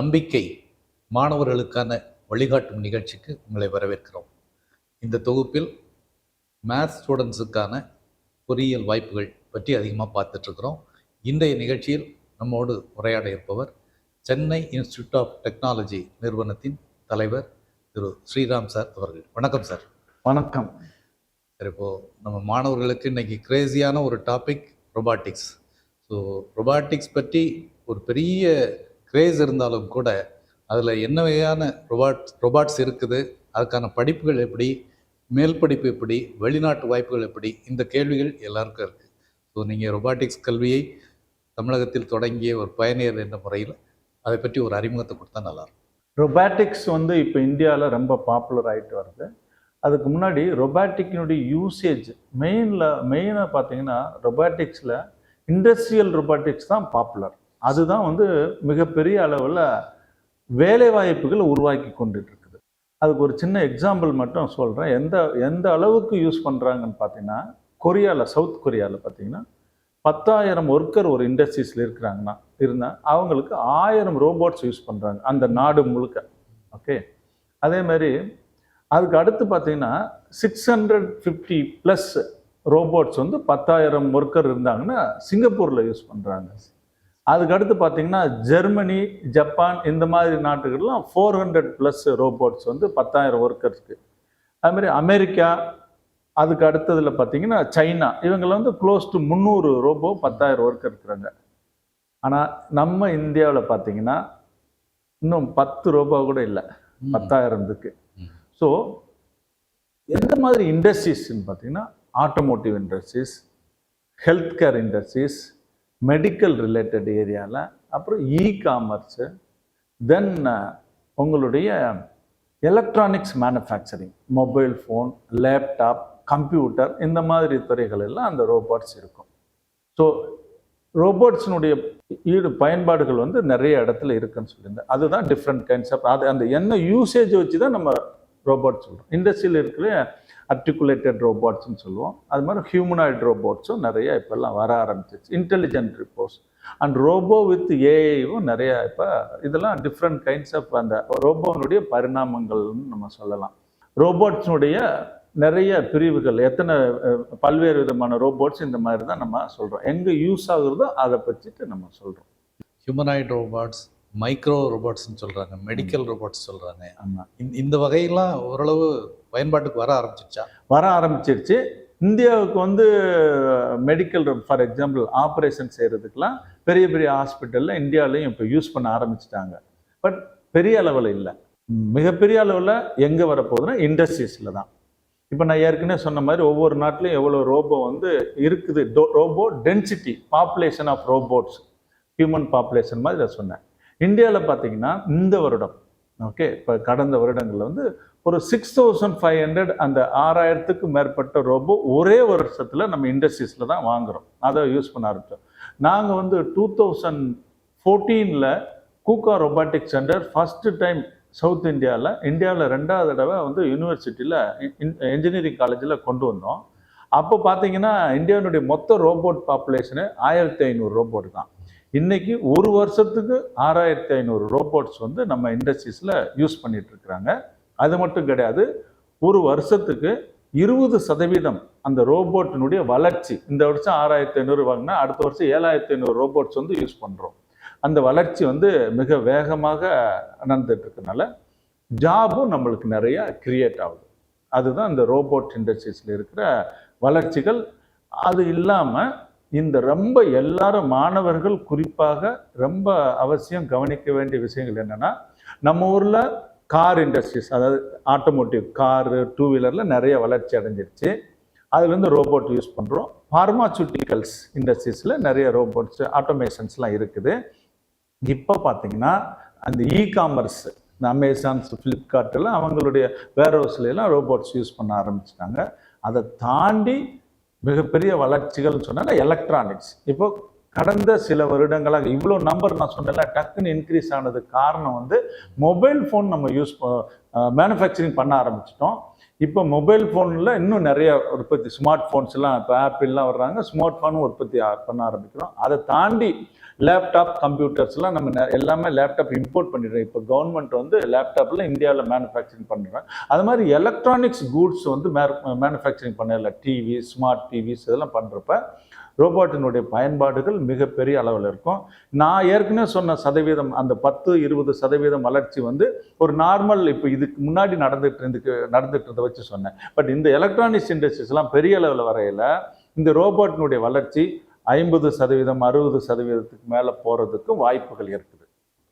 நம்பிக்கை மாணவர்களுக்கான வழிகாட்டும் நிகழ்ச்சிக்கு உங்களை வரவேற்கிறோம். இந்த தொகுப்பில் மேத்ஸ் ஸ்டூடெண்ட்ஸுக்கான பொறியியல் வாய்ப்புகள் பற்றி அதிகமாக பார்த்துட்ருக்குறோம். இன்றைய நிகழ்ச்சியில் நம்மோடு உரையாட இருப்பவர் சென்னை இன்ஸ்டிடியூட் ஆஃப் டெக்னாலஜி நிறுவனத்தின் தலைவர் திரு ஸ்ரீராம் சார் அவர்கள். வணக்கம் சார். வணக்கம். சார் இப்போது நம்ம மாணவர்களுக்கு இன்னைக்கு கிரேசியான ஒரு டாபிக் ரொபாட்டிக்ஸ் ஸோ ரொபாட்டிக்ஸ் பற்றி ஒரு பெரிய கிரேஸ் இருந்தாலும் கூட அதில் என்ன வகையான ரொபாட் ரொபாட்ஸ் இருக்குது அதுக்கான படிப்புகள் எப்படி மேல் படிப்பு எப்படி வெளிநாட்டு வாய்ப்புகள் எப்படி இந்த கேள்விகள் எல்லாருக்கும் இருக்குது ஸோ நீங்கள் ரொபாட்டிக்ஸ் கல்வியை தமிழகத்தில் தொடங்கிய ஒரு பயணியர் என்ற முறையில் அதை பற்றி ஒரு அறிமுகத்தை கொடுத்தா நல்லாயிருக்கும். ரொபாட்டிக்ஸ் வந்து இப்போ இந்தியாவில் ரொம்ப பாப்புலர் ஆகிட்டு வருது. அதுக்கு முன்னாடி ரொபாட்டிக்கினுடைய யூசேஜ் மெயினில் மெயினாக பார்த்தீங்கன்னா ரொபாட்டிக்ஸில் இண்டஸ்ட்ரியல் ரொபாட்டிக்ஸ் தான் பாப்புலர் அதுதான் வந்து மிகப்பெரிய அளவில் வேலைவாய்ப்புகளை உருவாக்கி கொண்டுட்டு இருக்குது அதுக்கு ஒரு சின்ன எக்ஸாம்பிள் மட்டும் சொல்கிறேன் எந்த எந்த அளவுக்கு யூஸ் பண்ணுறாங்கன்னு பார்த்தீங்கன்னா கொரியாவில் சவுத் கொரியாவில் பார்த்தீங்கன்னா பத்தாயிரம் ஒர்க்கர் ஒரு இண்டஸ்ட்ரீஸில் இருக்கிறாங்கன்னா இருந்தால் அவங்களுக்கு ஆயிரம் ரோபோட்ஸ் யூஸ் பண்ணுறாங்க அந்த நாடு முழுக்க. ஓகே அதே மாதிரி அதுக்கு அடுத்து பார்த்தீங்கன்னா six hundred fifty plus robots வந்து பத்தாயிரம் ஒர்க்கர் இருந்தாங்கன்னா சிங்கப்பூரில் யூஸ் பண்ணுறாங்க அதுக்கு அடுத்து பார்த்தீங்கன்னா ஜெர்மனி ஜப்பான் இந்த மாதிரி நாட்டுகள்லாம் ஃபோர் ஹண்ட்ரட் ப்ளஸ் ரோபோட்ஸ் வந்து பத்தாயிரம் ஒர்க்கர்ஸ்க்கு அது மாதிரி அமெரிக்கா அதுக்கு அடுத்ததில் பார்த்தீங்கன்னா சைனா. இவங்கள வந்து க்ளோஸ் டு முந்நூறு ரோபோ பத்தாயிரம் ஒர்க்கர் இருக்கிறாங்க. ஆனால் நம்ம இந்தியாவில் பார்த்தீங்கன்னா இன்னும் பத்து ரோபோ கூட இல்லை. பத்தாயிரம் இருக்கு. ஸோ எந்த மாதிரி இண்டஸ்ட்ரீஸ்ன்னு பார்த்தீங்கன்னா automotive industries health care industries medical related ஏரியாவில் அப்புறம் இ காமர்ஸு தென் உங்களுடைய electronics manufacturing mobile phone laptop computer இந்த மாதிரி துறைகள் எல்லாம் அந்த ரோபோட்ஸ் இருக்கும். ஸோ ரோபோட்ஸினுடைய ஈடு பயன்பாடுகள் வந்து நிறைய இடத்துல இருக்குன்னு சொல்லியிருந்தேன். அதுதான் டிஃப்ரெண்ட் கைண்ட்ஸ் ஆஃப் அது அந்த என்ன யூசேஜ் வச்சு தான் நம்ம ரோபோட் சொல்கிறோம் இண்டஸ்ட்ரியில் இருக்கிற அர்டிகுலேட்டட் ரோபோட்ஸ்னு சொல்லுவோம். அது மாதிரி ஹியூமனாய்டு ரோபோட்ஸும் நிறைய இப்போல்லாம் வர ஆரம்பிச்சிச்சு intelligent reports and robo with ஏஐவும் நிறைய இப்போ இதெல்லாம் டிஃப்ரெண்ட் கைண்ட்ஸ் ஆஃப் அந்த ரோபோனுடைய பரிணாமங்கள்னு நம்ம சொல்லலாம். ரோபோட்ஸினுடைய நிறைய பிரிவுகள் எத்தனை பல்வேறு விதமான ரோபோட்ஸ் இந்த மாதிரி தான் நம்ம சொல்கிறோம் எங்கே யூஸ் ஆகுறதோ அதை பற்றிட்டு நம்ம சொல்கிறோம் ஹியூமனாய்டு ரோபாட்ஸ் மைக்ரோ ரோபாட்ஸ்னு சொல்கிறாங்க மெடிக்கல் ரோபாட்ஸ் சொல்கிறாங்க ஆமாம் இந்த வகையெல்லாம் ஓரளவு பயன்பாட்டுக்கு வர ஆரம்பிச்சிருச்சா? வர ஆரம்பிச்சிருச்சு. இந்தியாவுக்கு வந்து மெடிக்கல் ஃபார் எக்ஸாம்பிள் ஆப்ரேஷன் செய்கிறதுக்கெலாம் பெரிய பெரிய ஹாஸ்பிட்டலில் இந்தியாவிலையும் இப்போ யூஸ் பண்ண ஆரம்பிச்சிட்டாங்க. பட் பெரிய அளவில் இல்லை. மிகப்பெரிய அளவில் எங்கே வரப்போகுதுன்னா இண்டஸ்ட்ரீஸில் தான். இப்போ நான் ஏற்கனவே சொன்ன மாதிரி ஒவ்வொரு நாட்டிலையும் எவ்வளோ ரோபோ வந்து இருக்குது. Robo density population of robots human population மாதிரி நான் சொன்னேன். இந்தியாவில் பார்த்தீங்கன்னா இந்த வருடம் ஓகே இப்போ கடந்த வருடங்களில் வந்து ஒரு சிக்ஸ் தௌசண்ட் ஃபைவ் ஹண்ட்ரட் அந்த ஆறாயிரத்துக்கு மேற்பட்ட ரோபோ ஒரே வருஷத்தில் நம்ம இண்டஸ்ட்ரீஸில் தான் வாங்குகிறோம் அதை யூஸ் பண்ண ஆரம்பித்தோம் நாங்கள் வந்து two thousand ஃபோர்டீனில் Kuka robotic centre first time south இந்தியாவில் இந்தியாவில் ரெண்டாவது தடவை வந்து யூனிவர்சிட்டியில் இன்ஜினியரிங் காலேஜில் கொண்டு வந்தோம். அப்போ பார்த்தீங்கன்னா இந்தியாவினுடைய மொத்த ரோபோட் பாப்புலேஷனு ஆயிரத்தி ஐநூறு ரோபோட் தான். இன்றைக்கி ஒரு வருஷத்துக்கு ஆறாயிரத்தி ஐநூறு ரோபோட்ஸ் வந்து நம்ம இண்டஸ்ட்ரீஸில் யூஸ் பண்ணிகிட்ருக்குறாங்க இருக்கிறாங்க. அது மட்டும் கிடையாது ஒரு வருஷத்துக்கு இருபது சதவீதம் அந்த ரோபோட்டினுடைய வளர்ச்சி. இந்த வருஷம் ஆறாயிரத்தி ஐநூறு வாங்கினா அடுத்த வருஷம் ஏழாயிரத்தி ஐநூறு ரோபோட்ஸ் வந்து யூஸ் பண்ணுறோம் அந்த வளர்ச்சி வந்து மிக வேகமாக நடந்துட்டு இருக்கனால ஜாபும் நம்மளுக்கு நிறையா கிரியேட் ஆகுது. அதுதான் இந்த ரோபோட் இண்டஸ்ட்ரீஸில் இருக்கிற வளர்ச்சிகள். அது இல்லாமல் இந்த ரொம்ப எல்லாரும் மாணவர்கள் குறிப்பாக ரொம்ப அவசியம் கவனிக்க வேண்டிய விஷயங்கள் என்னென்னா நம்ம ஊரில் கார் இண்டஸ்ட்ரீஸ் அதாவது ஆட்டோமோட்டிவ் காரு டூ வீலரில் நிறைய வளர்ச்சி அடைஞ்சிருச்சு. அதுலேருந்து ரோபோட் யூஸ் பண்ணுறோம் ஃபார்மாசூட்டிக்கல்ஸ் இண்டஸ்ட்ரீஸில் நிறைய ரோபோட்ஸ் ஆட்டோமேஷன்ஸ்லாம் இருக்குது. இப்போ பார்த்தீங்கன்னா அந்த இ காமர்ஸ் இந்த அமேசான்ஸ் ஃப்ளிப்கார்ட்டில் அவங்களுடைய வேர் எல்லாம் ரோபோட்ஸ் யூஸ் பண்ண ஆரம்பிச்சிட்டாங்க. அதை தாண்டி மிகப்பெரிய வளர்ச்சிகள்னு சொன்னால் எலக்ட்ரானிக்ஸ் இப்போ கடந்த சில வருடங்களாக இவ்வளோ நம்பர் நான் சொன்னேன்ல டக்குன்னு இன்க்ரீஸ் ஆனதுக்கு காரணம் வந்து மொபைல் ஃபோன் நம்ம யூஸ் மேனுஃபேக்சரிங் பண்ண ஆரம்பிச்சிட்டோம். இப்போ மொபைல் ஃபோனில் இன்னும் நிறைய உற்பத்தி ஸ்மார்ட் ஃபோன்ஸ்லாம் இப்போ ஆப்பிள்லாம் வர்றாங்க ஸ்மார்ட் ஃபோனும் உற்பத்தி பண்ண ஆரம்பிக்கிறோம். அதை தாண்டி லேப்டாப் கம்ப்யூட்டர்ஸ்லாம் நம்ம எல்லாமே லேப்டாப் இம்போர்ட் பண்ணிடுறோம். இப்போ கவர்மெண்ட் வந்து லேப்டாப்பில் இந்தியாவில் மேனுஃபேக்சரிங் பண்ணுறாங்க அது மாதிரி எலக்ட்ரானிக்ஸ் கூட்ஸ் வந்து மேனுஃபேக்சரிங் பண்ணல. டிவி ஸ்மார்ட் டிவிஸ் இதெல்லாம் பண்ணுறப்ப ரோபோட்டினுடைய பயன்பாடுகள் மிகப்பெரிய அளவில் இருக்கும். நான் ஏற்கனவே சொன்ன சதவீதம் அந்த பத்து இருபது சதவீதம் வளர்ச்சி வந்து ஒரு நார்மல் இப்போ இதுக்கு முன்னாடி நடந்துட்டு இருந்துக்கு நடந்துட்டு இருந்த வச்சு சொன்னேன். பட் இந்த எலக்ட்ரானிக்ஸ் இண்டஸ்ட்ரீஸ்லாம் பெரிய அளவில் வரையில. இந்த ரோபோட்டினுடைய வளர்ச்சி ஐம்பது சதவீதம் அறுபது சதவீதத்துக்கு மேலே போகிறதுக்கு வாய்ப்புகள் இருக்குது.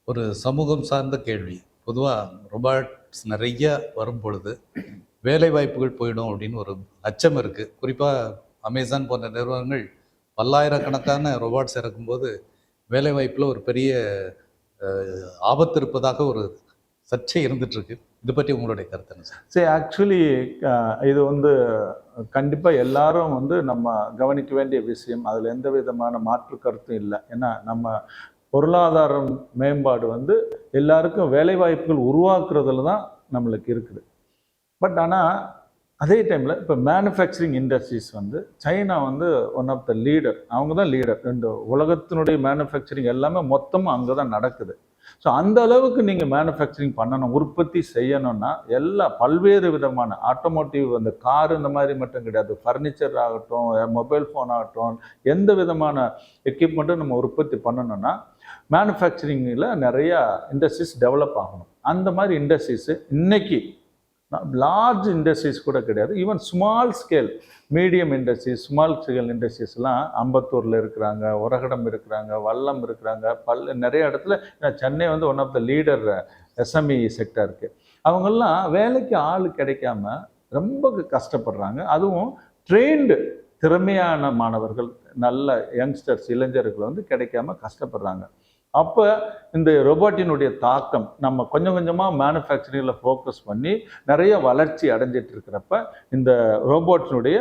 ஒரு சமூகம் சார்ந்த கேள்வி. பொதுவாக ரொபாட்ஸ் நிறைய வரும் பொழுது வேலை வாய்ப்புகள் போயிடும் அப்படின்னு ஒரு அச்சம் இருக்குது குறிப்பாக அமேசான் போன்ற நிறுவனங்கள் பல்லாயிரக்கணக்கான ரொபாட்ஸ் இறக்கும்போது வேலைவாய்ப்பில் ஒரு பெரிய ஆபத்து இருப்பதாக ஒரு சர்ச்சை இருந்துகிட்ருக்கு இது பற்றி உங்களுடைய கருத்து என்ன சார்? சரி ஆக்சுவலி இது வந்து கண்டிப்பாக எல்லாரும் வந்து நம்ம கவனிக்க வேண்டிய விஷயம். அதில் எந்த விதமான மாற்று கருத்தும் இல்லை. ஏன்னா நம்ம பொருளாதாரம் மேம்பாடு வந்து எல்லாருக்கும் வேலைவாய்ப்புகள் உருவாக்குறதுல தான் நம்மளுக்கு இருக்குது. பட் ஆனால் அதே டைமில் இப்போ மேனுஃபேக்சரிங் இண்டஸ்ட்ரீஸ் வந்து சைனா வந்து ஒன் ஆஃப் த லீடர் அவங்க தான் லீடர் இந்த உலகத்தினுடைய மேனுஃபேக்சரிங் எல்லாமே மொத்தமாக அங்கே தான் நடக்குது. ஸோ அந்த அளவுக்கு நீங்கள் மேனுஃபேக்சரிங் பண்ணணும் உற்பத்தி செய்யணும்னா எல்லா பல்வேறு விதமான ஆட்டோமோட்டிவ் அந்த கார் இந்த மாதிரி மட்டும் கிடையாது. ஃபர்னிச்சர் ஆகட்டும் மொபைல் ஃபோன் ஆகட்டும் எந்த விதமான எக்யூப்மெண்ட்டும் நம்ம உற்பத்தி பண்ணணும்னா மேனுஃபேக்சரிங்கில் நிறையா இண்டஸ்ட்ரீஸ் டெவலப் ஆகணும். அந்த மாதிரி இண்டஸ்ட்ரீஸு இன்றைக்கி லார்ஜ் இண்டஸ்ட்ரீஸ் கூட கிடையாது. Even small scale medium industries small scale இண்டஸ்ட்ரீஸ்லாம் அம்பத்தூரில் இருக்கிறாங்க உரகடம் இருக்கிறாங்க வல்லம் இருக்கிறாங்க பல் நிறைய இடத்துல சென்னை வந்து one of the leader SME செக்டருக்கு அவங்கெல்லாம் வேலைக்கு ஆள் கிடைக்காம ரொம்ப கஷ்டப்படுறாங்க. அதுவும் ட்ரெயின்டு திறமையான மாணவர்கள் நல்ல யங்ஸ்டர்ஸ் இளைஞர்கள் வந்து கிடைக்காம கஷ்டப்படுறாங்க. அப்போ இந்த ரொபோட்டினுடைய தாக்கம் நம்ம கொஞ்சம் கொஞ்சமாக மேனுஃபேக்சரிங்கில் ஃபோக்கஸ் பண்ணி நிறைய வளர்ச்சி அடைஞ்சிட்டு இருக்கிறப்ப இந்த ரோபோட்டினுடைய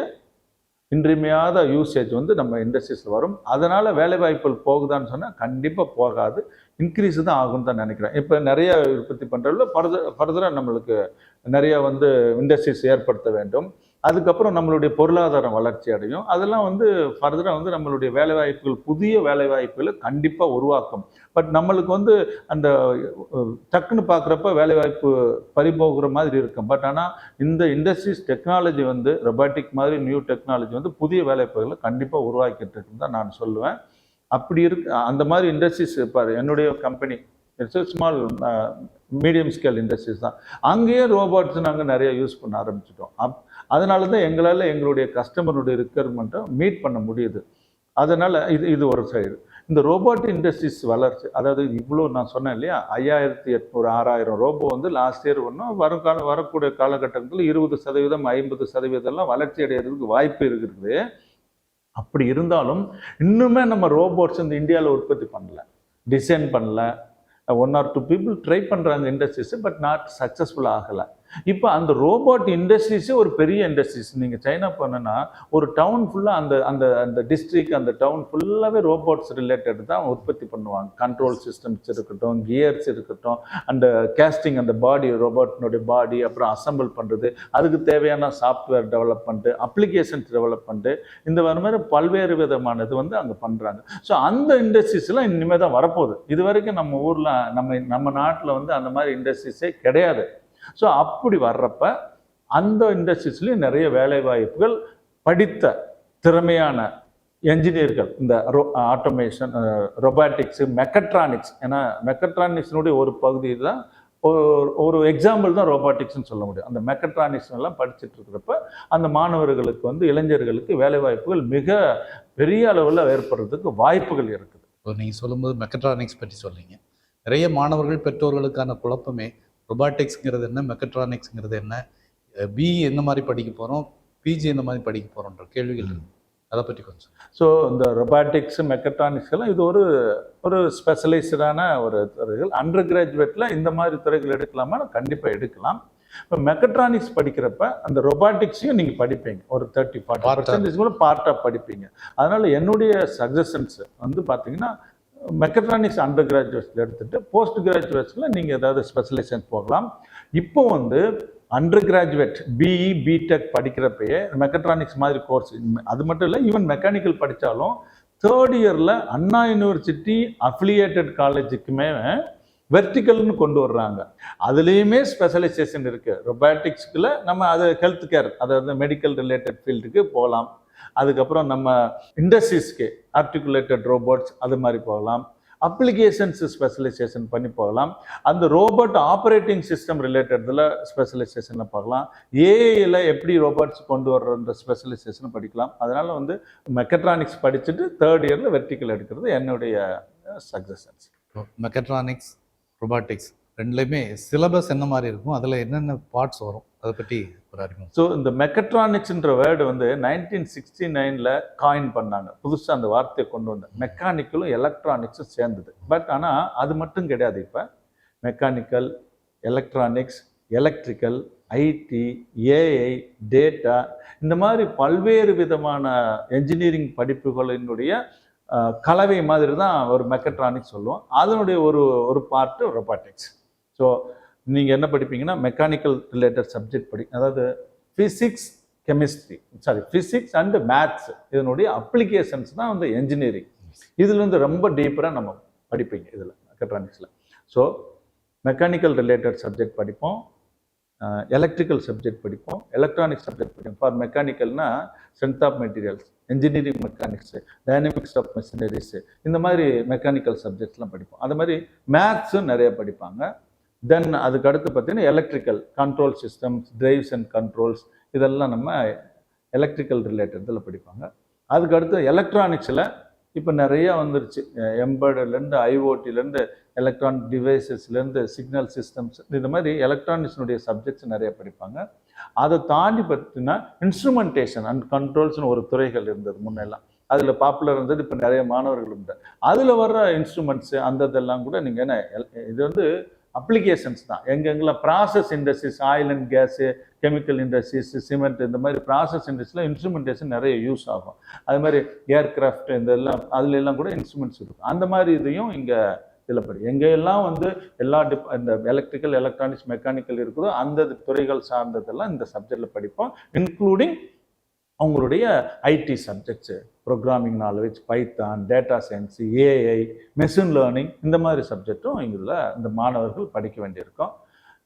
இன்றியமையாத யூசேஜ் வந்து நம்ம இண்டஸ்ட்ரீஸில் வரும். அதனால் வேலைவாய்ப்புகள் போகுதான்னு சொன்னால் கண்டிப்பாக போகாது. இன்க்ரீஸ் தான் ஆகும்னு தான் நினைக்கிறேன். இப்போ நிறைய உற்பத்தி பண்ணுறதுல ஃபர்தர் ஃபர்தராக நம்மளுக்கு நிறைய வந்து இண்டஸ்ட்ரீஸ் ஏற்படுத்த வேண்டும். அதுக்கப்புறம் நம்மளுடைய பொருளாதாரம் வளர்ச்சி அடையும். அதெல்லாம் வந்து ஃபர்தராக வந்து நம்மளுடைய வேலைவாய்ப்புகள் புதிய வேலைவாய்ப்புகளை கண்டிப்பாக உருவாக்கும். பட் நம்மளுக்கு வந்து அந்த டக்குன்னு பார்க்குறப்ப வேலைவாய்ப்பு பறிபோகிற மாதிரி இருக்கும். பட் ஆனால் இந்த இண்டஸ்ட்ரீஸ் டெக்னாலஜி வந்து ரொபாட்டிக் மாதிரி நியூ டெக்னாலஜி வந்து புதிய வேலைவாய்ப்புகளை கண்டிப்பாக உருவாக்கிட்டு இருக்குன்னு தான் நான் சொல்லுவேன். அப்படி இருக்கு அந்த மாதிரி இண்டஸ்ட்ரீஸ் இருப்பார் என்னுடைய company it's small medium scale industries தான். அங்கேயே ரோபோட்ஸ் நாங்கள் நிறைய யூஸ் பண்ண ஆரம்பிச்சிட்டோம். அப் அதனால தான் எங்களால் எங்களுடைய கஸ்டமருடைய ரிக்குயர்மெண்ட்டை மீட் பண்ண முடியுது. அதனால் இது இது ஒரு சைடு இந்த ரோபோட் இண்டஸ்ட்ரீஸ் வளர்ச்சி அதாவது இவ்வளோ நான் சொன்னேன் இல்லையா? ஐயாயிரத்தி எட்நூறு ஆறாயிரம் ரோபோ வந்து லாஸ்ட் இயர் ஒன்றும் வரும் கால வரக்கூடிய காலகட்டத்தில் இருபது சதவீதம் ஐம்பது சதவீதம்லாம் வளர்ச்சி அடைகிறதுக்கு வாய்ப்பு இருக்குது. அப்படி இருந்தாலும் இன்னுமே நம்ம ரோபோட்ஸ் இந்த இந்தியாவில் உற்பத்தி பண்ணல. டிசைன் பண்ணல. One or two people try பண்ணுறாங்க இண்டஸ்ட்ரீஸு பட் நாட் சக்ஸஸ்ஃபுல் ஆகலை. இப்போ அந்த ரோபோட் இண்டஸ்ட்ரீஸே ஒரு பெரிய இண்டஸ்ட்ரீஸ் நீங்கள் சைனா போனோன்னா ஒரு டவுன் ஃபுல்லாக அந்த அந்த அந்த டிஸ்ட்ரிக் அந்த டவுன் ஃபுல்லாகவே ரோபோட்ஸ் ரிலேட்டட் தான் உற்பத்தி பண்ணுவாங்க. கண்ட்ரோல் சிஸ்டம்ஸ் இருக்கட்டும் கியர்ஸ் இருக்கட்டும் அந்த கேஸ்டிங் அந்த பாடி ரோபோட்னுடைய பாடி அப்புறம் அசம்பிள் பண்ணுறது அதுக்கு தேவையான சாஃப்ட்வேர் டெவலப்மெண்ட்டு அப்ளிகேஷன்ஸ் டெவலப்மெண்ட்டு இந்த வர மாதிரி பல்வேறு விதமானது வந்து அங்கே பண்ணுறாங்க ஸோ அந்த இண்டஸ்ட்ரீஸ்லாம் இனிமேல் தான் வரப்போகுது. இது வரைக்கும் நம்ம ஊரில் நம்ம நம்ம நாட்டில் வந்து அந்த மாதிரி இண்டஸ்ட்ரீஸே கிடையாது. ஸோ அப்படி வர்றப்ப அந்த இண்டஸ்ட்ரீஸ்லேயும் நிறைய வேலைவாய்ப்புகள் படித்த திறமையான என்ஜினியர்கள் இந்த ரோ ஆட்டோமேஷன் ரொபாட்டிக்ஸு மெக்கட்ரானிக்ஸ் ஏன்னா மெக்கட்ரானிக்ஸினுடைய ஒரு பகுதி தான் ஒரு- ஒரு எக்ஸாம்பிள் தான் ரோபாட்டிக்ஸ்னு சொல்ல முடியும். அந்த மெக்கட்ரானிக்ஸ் எல்லாம் படிச்சுட்டு இருக்கிறப்ப அந்த மாணவர்களுக்கு வந்து இளைஞர்களுக்கு வேலைவாய்ப்புகள் மிக பெரிய அளவில் ஏற்படுறதுக்கு வாய்ப்புகள் இருக்குது. இப்போ நீங்கள் சொல்லும்போது மெக்கட்ரானிக்ஸ் பற்றி சொல்றீங்க. நிறைய மாணவர்கள் பெற்றோர்களுக்கான குழப்பமே ரொபாட்டிக்ஸ்ங்கிறது என்ன மெக்கட்ரானிக்ஸ்ங்கிறது என்ன பி எந்த மாதிரி படிக்க போகிறோம் பிஜி எந்த மாதிரி படிக்க போகிறோன்ற கேள்விகள் அதை பற்றி கொஞ்சம் ஸோ இந்த ரொபாட்டிக்ஸ் மெக்கட்ரானிக்ஸ் எல்லாம் இது ஒரு ஒரு ஸ்பெஷலைஸ்டான ஒரு துறைகள். அண்டர் கிராஜுவேட்டில் இந்த மாதிரி துறைகள் எடுக்கலாமா? கண்டிப்பாக எடுக்கலாம். இப்போ மெக்கட்ரானிக்ஸ் படிக்கிறப்ப அந்த ரொபாட்டிக்ஸையும் நீங்கள் படிப்பீங்க. ஒரு தேர்ட்டி ஃபார்ட்டி. பர்சன்டேஜ் கூட பார்ட்டாக படிப்பீங்க. அதனால் என்னுடைய சஜஷன்ஸ் வந்து பார்த்தீங்கன்னா மெக்கட்ரானிக்ஸ் அண்டர் கிராஜுவேட்ஸில் எடுத்துகிட்டு போஸ்ட் கிராஜுவேட்ஸில் நீங்கள் ஏதாவது ஸ்பெஷலைசேஷன் போகலாம் இப்போ வந்து அண்டர் கிராஜுவேட் பிஇ பிடெக் படிக்கிறப்பயே மெக்கட்ரானிக்ஸ் மாதிரி கோர்ஸ் அது மட்டும் இல்லை ஈவன் மெக்கானிக்கல் படித்தாலும் தேர்ட் இயரில் அண்ணா யூனிவர்சிட்டி அஃபிலியேட்டட் காலேஜுக்குமே வெர்டிக்கல்னு கொண்டு வர்றாங்க. அதுலேயுமே ஸ்பெஷலைசேஷன் இருக்குது ரொபாட்டிக்ஸ்க்குள்ள நம்ம அது ஹெல்த் கேர் அதாவது மெடிக்கல் ரிலேட்டட் ஃபீல்டுக்கு போகலாம். அதுக்கப்புறம் நம்ம இண்டஸ்ட்ரீஸ்க்கு ஆர்டிகுலேட்டட் ரோபோட்ஸ் அது மாதிரி போகலாம். அப்ளிகேஷன்ஸ் ஸ்பெஷலைசேஷன் பண்ணி போகலாம். அந்த ரோபோட் ஆப்ரேட்டிங் சிஸ்டம் ரிலேட்டடில் ஸ்பெஷலைசேஷனில் பார்க்கலாம் ஏஐயில் எப்படி ரோபோட்ஸ் கொண்டு வர்றன்ற ஸ்பெஷலைசேஷன் படிக்கலாம். அதனால் வந்து மெக்கட்ரானிக்ஸ் படிச்சுட்டு தேர்ட் இயரில் வெர்டிக்கல் எடுக்கிறது என்னுடைய சக்ஸஸ் மெக்கட்ரானிக்ஸ் ரொபாட்டிக்ஸ் ரெண்டுலேயுமே சிலபஸ் என்ன மாதிரி இருக்கும்? அதில் என்னென்ன பார்ட்ஸ் வரும்? அதை பற்றி ஒரு ஸோ இந்த மெக்கட்ரானிக்ஸ்ன்ற வேர்டு வந்து நைன்டீன் சிக்ஸ்டி நைனில் காயின் பண்ணாங்க. புதுசாக அந்த வார்த்தையை கொண்டு வந்த. மெக்கானிக்கலும் எலக்ட்ரானிக்ஸும் சேர்ந்தது. பட் ஆனால் அது மட்டும் கிடையாது இப்போ. Mechanical electronics electrical IT AI data இந்த மாதிரி பல்வேறு விதமான என்ஜினியரிங் படிப்புகளினுடைய கலவை மாதிரி தான் ஒரு மெக்கட்ரானிக்ஸ் சொல்லுவோம். அதனுடைய ஒரு ஒரு பார்ட்டு ரொபாட்டிக்ஸ் ஸோ நீங்கள் என்ன படிப்பீங்கன்னா மெக்கானிக்கல் ரிலேட்டட் சப்ஜெக்ட் படி அதாவது physics chemistry sorry physics and maths இதனுடைய அப்ளிகேஷன்ஸ் தான் வந்து என்ஜினியரிங் இதில் வந்து ரொம்ப டீப்பராக நம்ம படிப்பீங்க இதில் மெக்கட்ரானிக்ஸில் ஸோ மெக்கானிக்கல் ரிலேட்டட் சப்ஜெக்ட் படிப்போம் எலக்ட்ரிக்கல் சப்ஜெக்ட் படிப்போம் எலக்ட்ரானிக் சப்ஜெக்ட் படிப்போம். For மெக்கானிக்கல்னா strength of materials engineering mechanics dynamics of machineries இந்த மாதிரி மெக்கானிக்கல் சப்ஜெக்ட்ஸ்லாம் படிப்போம். அது மாதிரி மேத்ஸும் நிறைய படிப்பாங்க. தென் அதுக்கு அடுத்து பார்த்தீங்கன்னா electrical control systems drives and controls இதெல்லாம் நம்ம எலக்ட்ரிக்கல் ரிலேட்டடில் படிப்பாங்க. அதுக்கு அடுத்து எலக்ட்ரானிக்ஸில் இப்போ நிறையா வந்துருச்சு. எம்பர்டுலேருந்து ஐஓடிலேருந்து எலக்ட்ரானிக் டிவைசஸ்லேருந்து சிக்னல் சிஸ்டம்ஸ் இந்த மாதிரி எலக்ட்ரானிக்ஸினுடைய சப்ஜெக்ட்ஸ் நிறைய படிப்பாங்க. அதை தாண்டி பார்த்தீங்கன்னா இன்ஸ்ட்ருமெண்டேஷன் அண்ட் கண்ட்ரோல்ஸ்னு ஒரு துறைகள் இருந்தது முன்னெல்லாம். அதில் பாப்புலர் இருந்தது இப்போ நிறைய மாணவர்கள் உண்டு. அதில் வர்ற இன்ஸ்ட்ருமெண்ட்ஸு அந்த இதெல்லாம் கூட நீங்கள் என்ன எல்- இது வந்து அப்ளிகேஷன்ஸ் தான். எங்கெங்கில் process industries oil and gas chemical industries cement இந்த மாதிரி ப்ராசஸ் இண்டஸ்ட்ரியில் இன்ஸ்ட்ருமெண்டேஷன் நிறைய யூஸ் ஆகும். அது மாதிரி ஏர்க்ராஃப்ட் இந்த எல்லாம் அதில் எல்லாம் கூட இன்ஸ்ட்ருமெண்ட்ஸ் இருக்கும். அந்த மாதிரி இதையும் இங்கே இதில் படி. எங்கே எல்லாம் வந்து எல்லா டிப் இந்த எலக்ட்ரிக்கல் எலக்ட்ரானிக்ஸ் மெக்கானிக்கல் இருக்குதோ அந்த துறைகள் சார்ந்ததெல்லாம் இந்த சப்ஜெக்டில் படிப்போம் இன்க்ளூடிங் அவங்களுடைய IT subjects programming knowledge Python data science AI machine learning இந்த மாதிரி சப்ஜெக்ட்டும் இதில் இந்த மாணவர்கள் படிக்க வேண்டியிருக்கும்.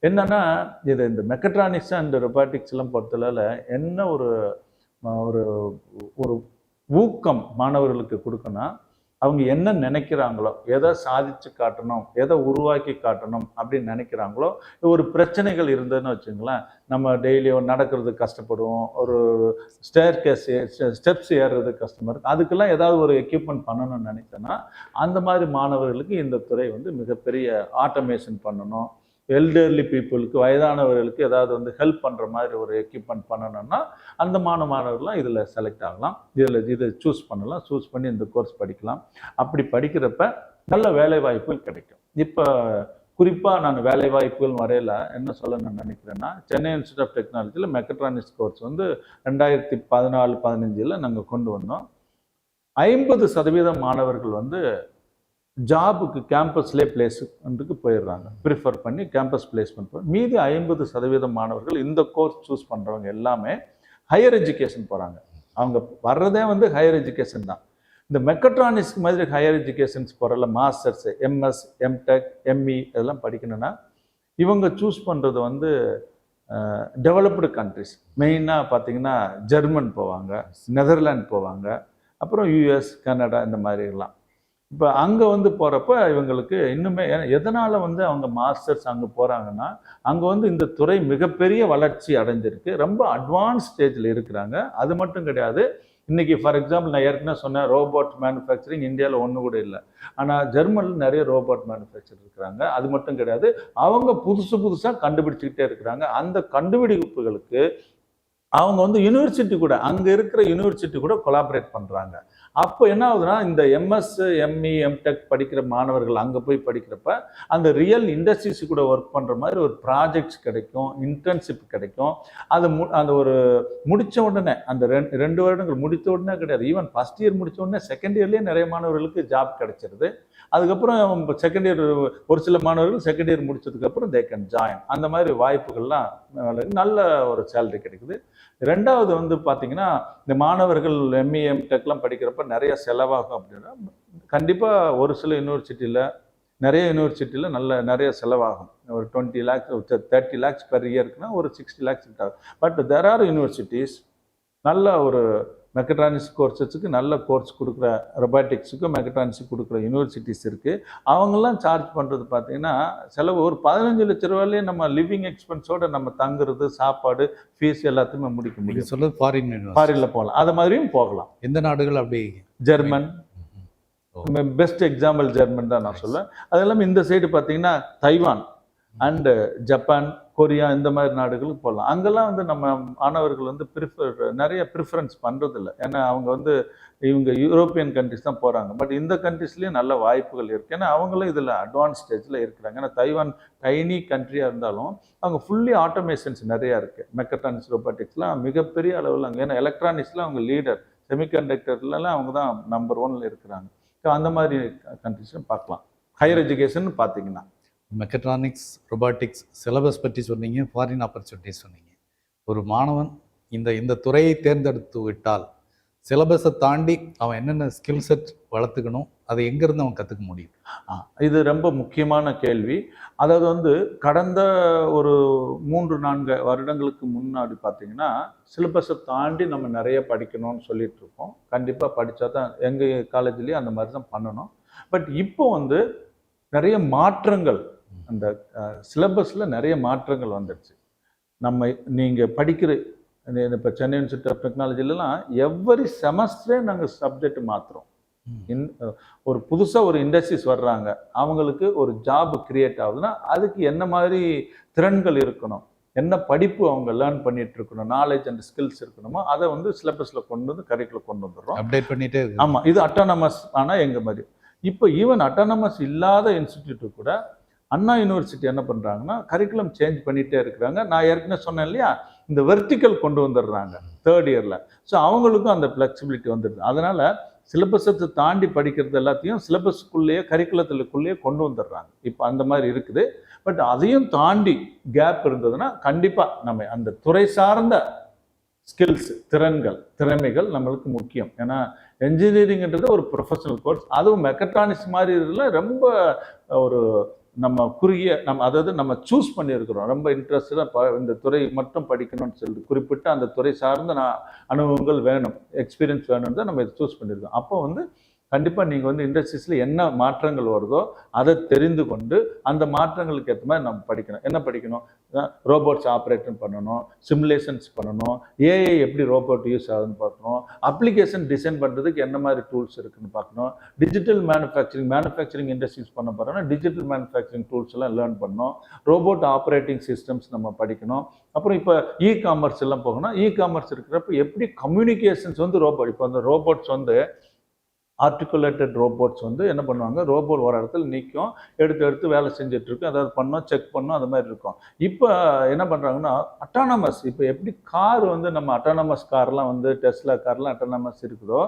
என்னென்னா இது இந்த மெக்கட்ரானிக்ஸ் அண்ட் ரொபாட்டிக்ஸ்லாம் பொறுத்தளவில் என்ன ஒரு ஒரு ஒரு ஊக்கம் மாணவர்களுக்கு கொடுக்கணும் அவங்க என்ன நினைக்கிறாங்களோ எதை சாதிச்சு காட்டணும் எதை உருவாக்கி காட்டணும் அப்படின்னு நினைக்கிறாங்களோ ஒரு பிரச்சனைகள் இருந்ததுன்னு வச்சுங்களேன் நம்ம டெய்லி நடக்கிறது கஷ்டப்படுவோம் ஒரு ஸ்டேர் கேஸ் ஸ்டெப்ஸ் ஏறுறது கஷ்டமாக இருக்கும் அதுக்கெல்லாம் ஏதாவது ஒரு எக்யூப்மெண்ட் பண்ணணும்னு நினைச்சேன்னா அந்த மாதிரி மாணவர்களுக்கு இந்த துறை வந்து மிகப்பெரிய ஆட்டோமேஷன் பண்ணணும் எல்டர்லி பீப்புளுக்கு வயதானவர்களுக்கு ஏதாவது வந்து ஹெல்ப் பண்ணுற மாதிரி ஒரு எக்யூப்மெண்ட் பண்ணணும்னா அந்த மாணவ மாணவர்கள்லாம் இதில் செலக்ட் ஆகலாம். இதில் இதை சூஸ் பண்ணலாம். சூஸ் பண்ணி இந்த கோர்ஸ் படிக்கலாம். அப்படி படிக்கிறப்ப நல்ல வேலைவாய்ப்புகள் கிடைக்கும். இப்போ குறிப்பாக நான் வேலைவாய்ப்புகள் வரையில. என்ன சொல்ல நான் நினைக்கிறேன்னா சென்னை இன்ஸ்டியூட் ஆஃப் டெக்னாலஜியில் மெக்கட்ரானிக்ஸ் கோர்ஸ் வந்து ரெண்டாயிரத்தி பதினாலு பதினஞ்சில் நாங்கள் கொண்டு வந்தோம். ஐம்பது சதவீதம் மாணவர்கள் வந்து ஜாபுக்கு கேம்பஸ்லேயே பிளேஸ்மெண்ட்டுக்கு போயிடுறாங்க. ப்ரிஃபர் பண்ணி கேம்பஸ் பிளேஸ்மெண்ட் மீதி ஐம்பது சதவீதம் மாணவர்கள் இந்த கோர்ஸ் சூஸ் பண்ணுறவங்க எல்லாமே ஹையர் எஜுகேஷன் போகிறாங்க அவங்க வர்றதே வந்து ஹையர் எஜுகேஷன் தான். இந்த மெக்கட்ரானிக்ஸ் மாதிரி ஹையர் எஜுகேஷன்ஸ் போகிறல மாஸ்டர்ஸ் எம்எஸ் எம்டெக் எம்இ இதெல்லாம் படிக்கணும்னா இவங்க சூஸ் பண்ணுறது வந்து டெவலப்டு கண்ட்ரிஸ் மெயினாக பார்த்தீங்கன்னா ஜெர்மன் போவாங்க நெதர்லாண்ட் போவாங்க அப்புறம் யூஎஸ் கனடா இந்த மாதிரி எல்லாம் இப்போ அங்கே வந்து போகிறப்ப இவங்களுக்கு இன்னுமே எதனால் வந்து அவங்க மாஸ்டர்ஸ் அங்கே போகிறாங்கன்னா அங்கே வந்து இந்த துறை மிகப்பெரிய வளர்ச்சி அடைஞ்சிருக்கு. ரொம்ப அட்வான்ஸ் ஸ்டேஜில் இருக்கிறாங்க. அது மட்டும் கிடையாது. இன்னைக்கு ஃபார் எக்ஸாம்பிள் நான் ஏற்கனவே சொன்னேன் ரோபோட் மேனுஃபேக்சரிங் இந்தியாவில் ஒன்று கூட இல்லை. ஆனால் ஜெர்மனில் நிறைய ரோபோட் மேனுஃபேக்சர் இருக்கிறாங்க. அது மட்டும் கிடையாது. அவங்க புதுசு புதுசாக கண்டுபிடிச்சிக்கிட்டே இருக்கிறாங்க. அந்த கண்டுபிடிப்புகளுக்கு அவங்க வந்து யூனிவர்சிட்டி கூட அங்கே இருக்கிற யூனிவர்சிட்டி கூட கொலாபரேட் பண்ணுறாங்க அப்போ என்ன ஆகுதுன்னா இந்த எம்எஸ் எம்இ எம்டெக் படிக்கிற மாணவர்கள் அங்கே போய் படிக்கிறப்ப அந்த ரியல் இண்டஸ்ட்ரீஸ் கூட ஒர்க் பண்ணுற மாதிரி ஒரு ப்ராஜெக்ட்ஸ் கிடைக்கும் இன்டர்ன்ஷிப் கிடைக்கும். அது மு அந்த ஒரு முடிச்ச உடனே அந்த ரெண்டு ரெண்டு வருடங்கள் முடித்த உடனே கிடையாது. ஈவன் ஃபஸ்ட் இயர் முடித்த உடனே செகண்ட் இயர்லேயே நிறைய மாணவர்களுக்கு ஜாப் கிடைச்சிருது. அதுக்கப்புறம் செகண்ட் இயர் ஒரு சில மாணவர்கள் செகண்ட் இயர் முடிச்சதுக்கப்புறம் தே கேன் ஜாயின் அந்த மாதிரி வாய்ப்புகள்லாம் நல்ல ஒரு சேலரி கிடைக்குது. ரெண்டாவது வந்து பார்த்தீங்கன்னா இந்த மாணவர்கள் எம்இஎம் டெக்லாம் படிக்கிறப்ப நிறைய செலவாகும் அப்படின்னா கண்டிப்பாக ஒரு சில யூனிவர்சிட்டியில் நிறைய யூனிவர்சிட்டியில் நல்ல நிறைய செலவாகும். ஒரு twenty lakhs thirty lakhs per இயர்க்குனா ஒரு சிக்ஸ்டி லேக்ஸ் ஆகும். பட் தெர் ஆர் யூனிவர்சிட்டிஸ் நல்ல ஒரு மெக்கட்ரானிக்ஸ் கோர்சஸுக்கு நல்ல கோர்ஸ் கொடுக்குற ரொபாட்டிக்ஸுக்கு மெக்கட்ரானிக்ஸுக்கு கொடுக்குற யூனிவர்சிட்டிஸ் இருக்குது அவங்கெல்லாம் சார்ஜ் பண்ணுறது பார்த்தீங்கன்னா செலவு ஒரு பதினஞ்சு லட்ச ரூபாயிலே நம்ம லிவிங் எக்ஸ்பென்ஸோட நம்ம தங்குறது சாப்பாடு ஃபீஸ் எல்லாத்தையுமே முடிக்க முடியும். சொல்றது ஃபாரின் ஃபாரினில் போகலாம். அது மாதிரியும் போகலாம். எந்த நாடுகள் அப்படி? ஜெர்மன். பெஸ்ட் எக்ஸாம்பிள் ஜெர்மன் தான் நான் சொல்லுவேன். அது இல்லாமல் இந்த சைடு பார்த்தீங்கன்னா தைவான். அண்டு ஜப்பான் கொரியா இந்த மாதிரி நாடுகளுக்கு போகலாம். அங்கெல்லாம் வந்து நம்ம மாணவர்கள் வந்து ப்ரிஃபர் நிறைய ப்ரிஃபரன்ஸ் பண்ணுறதில்ல ஏன்னா அவங்க வந்து இவங்க யூரோப்பியன் கண்ட்ரிஸ் தான் போகிறாங்க பட் இந்த கண்ட்ரிஸ்லேயும் நல்ல வாய்ப்புகள் இருக்குது ஏன்னா அவங்களும் இதில் அட்வான்ஸ் ஸ்டேஜில் இருக்கிறாங்க. ஏன்னா தைவான் டைனி கண்ட்ரியாக இருந்தாலும் அவங்க ஃபுல்லி ஆட்டோமேஷன்ஸ் நிறையா இருக்குது மெக்கட்ரானிக்ஸ் ரோபாட்டிக்ஸ்லாம் மிகப்பெரிய அளவில் அங்கே ஏன்னா எலக்ட்ரானிக்ஸில் அவங்க லீடர் செமிகண்டக்டர்லாம் அவங்க தான் நம்பர் ஒனில் இருக்கிறாங்க. ஸோ அந்த மாதிரி கண்ட்ரிஸும் பார்க்கலாம். ஹையர் எஜுகேஷன் பார்த்தீங்கன்னா. மெக்கட்ரானிக்ஸ் ரொபாட்டிக்ஸ் சிலபஸ் பற்றி சொன்னீங்க ஃபாரின் ஆப்பர்ச்சுனிட்டிஸ் சொன்னீங்க. ஒரு மாணவன் இந்த இந்த துறையை தேர்ந்தெடுத்து விட்டால் சிலபஸை தாண்டி அவன் என்னென்ன ஸ்கில் செட் வளர்த்துக்கணும் அதை எங்கேருந்து அவன் கற்றுக்க முடியும்? இது ரொம்ப முக்கியமான கேள்வி. அதாவது வந்து கடந்த ஒரு மூன்று நான்கு வருடங்களுக்கு முன்னாடி பார்த்தீங்கன்னா சிலபஸை தாண்டி நம்ம நிறைய படிக்கணும்னு சொல்லிட்டு இருக்கோம் கண்டிப்பாக படித்தா தான் எங்கள் காலேஜ்லேயும் அந்த மாதிரி தான் பண்ணணும். பட் இப்போ வந்து நிறைய மாற்றங்கள் அந்த சிலபஸில் நிறைய மாற்றங்கள் வந்துடுச்சு. நம்ம நீங்கள் படிக்கிற இப்போ சென்னை இன்ஸ்டியூட் ஆஃப் டெக்னாலஜிலலாம் எவ்வரி செமஸ்டரே நாங்கள் சப்ஜெக்ட் மாற்றுறோம் இன் ஒரு புதுசாக ஒரு இண்டஸ்ட்ரீஸ் வர்றாங்க. அவங்களுக்கு ஒரு ஜாப் கிரியேட் ஆகுதுன்னா அதுக்கு என்ன மாதிரி திறன்கள் இருக்கணும்? என்ன படிப்பு அவங்க லேர்ன் பண்ணிட்டு இருக்கணும்? நாலேஜ் அண்ட் ஸ்கில்ஸ் இருக்கணுமோ அதை வந்து சிலபஸில் கொண்டு வந்து கரிக்குலர் கொண்டு வந்துடுறோம். அப்டேட் பண்ணிட்டே ஆமாம் இது அட்டானமஸ் ஆனால் எங்கள் மாதிரி. இப்போ ஈவன் அட்டானமஸ் இல்லாத இன்ஸ்டிடியூட்டு கூட அண்ணா யூனிவர்சிட்டி என்ன பண்ணுறாங்கன்னா கரிக்குலம் சேஞ்ச் பண்ணிகிட்டே இருக்கிறாங்க. நான் ஏற்கனவே சொன்னேன் இல்லையா? இந்த வெர்டிக்கல் கொண்டு வந்துடுறாங்க தேர்ட் இயரில் ஸோ அவங்களுக்கும் அந்த ஃப்ளெக்சிபிலிட்டி வந்துடுது. அதனால் சிலபஸத்தை தாண்டி படிக்கிறது எல்லாத்தையும் சிலபஸ்க்குள்ளேயே கரிக்குலத்துக்குள்ளேயே கொண்டு வந்துடுறாங்க. இப்போ அந்த மாதிரி இருக்குது. பட் அதையும் தாண்டி கேப் இருந்ததுன்னா கண்டிப்பாக நம்ம அந்த துறை சார்ந்த ஸ்கில்ஸ் திறன்கள் திறமைகள் நம்மளுக்கு முக்கியம். ஏன்னா என்ஜினியரிங்ன்றது ஒரு ப்ரொஃபஷனல் கோர்ஸ் அதுவும் மெக்கட்ரானிக்ஸ் மாதிரி இதில் ரொம்ப ஒரு நம்ம குறுகிய நம்ம அதாவது நம்ம சூஸ் பண்ணியிருக்கிறோம். ரொம்ப இன்ட்ரெஸ்டாக இந்த துறை மட்டும் படிக்கணும்னு சொல்லிட்டு குறிப்பிட்ட அந்த துறை சார்ந்த நான் அனுபவங்கள் வேணும். எக்ஸ்பீரியன்ஸ் வேணும்னு தான் நம்ம இதை சூஸ் பண்ணியிருக்கோம். அப்போ வந்து கண்டிப்பாக நீங்கள் வந்து இண்டஸ்ட்ரீஸில் என்ன மாற்றங்கள் வருதோ அதை தெரிந்து கொண்டு அந்த மாற்றங்களுக்கு ஏற்ற மாதிரி நம்ம படிக்கணும். என்ன படிக்கணும்? ரோபோட்ஸ் ஆப்ரேஷன் பண்ணணும் சிமுலேஷன்ஸ் பண்ணணும் ஏஐ எப்படி ரோபோட் யூஸ் ஆகுதுன்னு பார்க்கணும் அப்ளிகேஷன் டிசைன் பண்ணுறதுக்கு என்ன மாதிரி டூல்ஸ் இருக்குதுன்னு பார்க்கணும் டிஜிட்டல் மேனுஃபேக்சரிங் மேனுஃபேக்சரிங் இண்டஸ்ட்ரீஸ் பண்ண போகிறோம்னா டிஜிட்டல் மேனுஃபேக்சரிங் டூல்ஸ் எல்லாம் லேர்ன் பண்ணணும் ரோபோட் ஆப்ரேட்டிங் சிஸ்டம்ஸ் நம்ம படிக்கணும். அப்புறம் இப்போ இ காமர்ஸ் எல்லாம் போகணும் இ காமர்ஸ் இருக்கிறப்ப எப்படி கம்யூனிகேஷன்ஸ் வந்து ரோபோட் இப்போ அந்த ரோபோட்ஸ் வந்து ஆர்டிகுலேட்டட் ரோபோட்ஸ் வந்து என்ன பண்ணுவாங்க? ரோபோட் ஒரு இடத்துல நிற்கும் எடுத்து எடுத்து வேலை செஞ்சிட்ருக்கும் அதாவது பண்ணோம் செக் பண்ணோம் அது மாதிரி இருக்கும். இப்போ என்ன பண்ணுறாங்கன்னா அட்டானமஸ் இப்போ எப்படி கார் வந்து நம்ம அட்டானமஸ் கார்லாம் வந்து டெஸ்லா கார்லாம் அட்டானமஸ் இருக்குதோ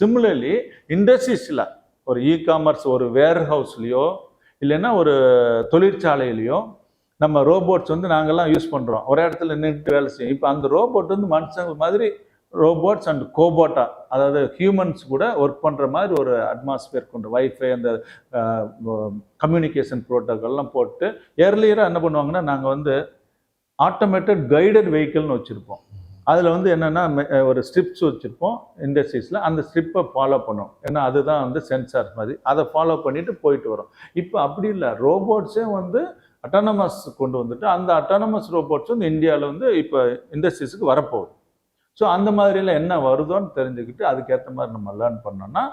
சிமிலர்லி இண்டஸ்ட்ரீஸில் ஒரு இ காமர்ஸ் ஒரு வேர் ஹவுஸ்லேயோ இல்லைன்னா ஒரு தொழிற்சாலையிலையோ நம்ம ரோபோட்ஸ் வந்து நாங்கள்லாம் யூஸ் பண்ணுறோம் ஒரே இடத்துல நின்றுட்டு வேலை செய்யும். இப்போ அந்த ரோபோட் வந்து மனுஷங்க மாதிரி ரோபோட்ஸ் அண்ட் கோபோட்டா அதாவது ஹியூமன்ஸ் கூட ஒர்க் பண்ணுற மாதிரி ஒரு அட்மாஸ்பியர் கொண்டு வைஃபை அந்த கம்யூனிகேஷன் ப்ரோட்டோக்கால்லாம் போட்டு ஏர்லியராக என்ன பண்ணுவாங்கன்னா நாங்கள் வந்து ஆட்டோமேட்டட் கைடட் வெஹிக்கிள்னு வச்சுருப்போம். அதில் வந்து என்னென்னா ஒரு ஸ்ட்ரிப்ஸ் வச்சுருப்போம் இண்டஸ்ட்ரீஸில் அந்த ஸ்ட்ரிப்பை ஃபாலோ பண்ணோம். ஏன்னா அதுதான் வந்து சென்சார் மாதிரி. அதை ஃபாலோ பண்ணிவிட்டு போயிட்டு வரோம். இப்போ அப்படி இல்லை. ரோபோட்ஸே வந்து அட்டானமஸ் கொண்டு வந்துட்டு அந்த அட்டானமஸ் ரோபோட்ஸ் வந்து இந்தியாவில் வந்து இப்போ இண்டஸ்ட்ரீஸுக்கு வரப்போகுது. ஸோ அந்த மாதிரிலாம் என்ன வருதோன்னு தெரிஞ்சுக்கிட்டு அதுக்கேற்ற மாதிரி நம்ம லேர்ன் பண்ணோன்னா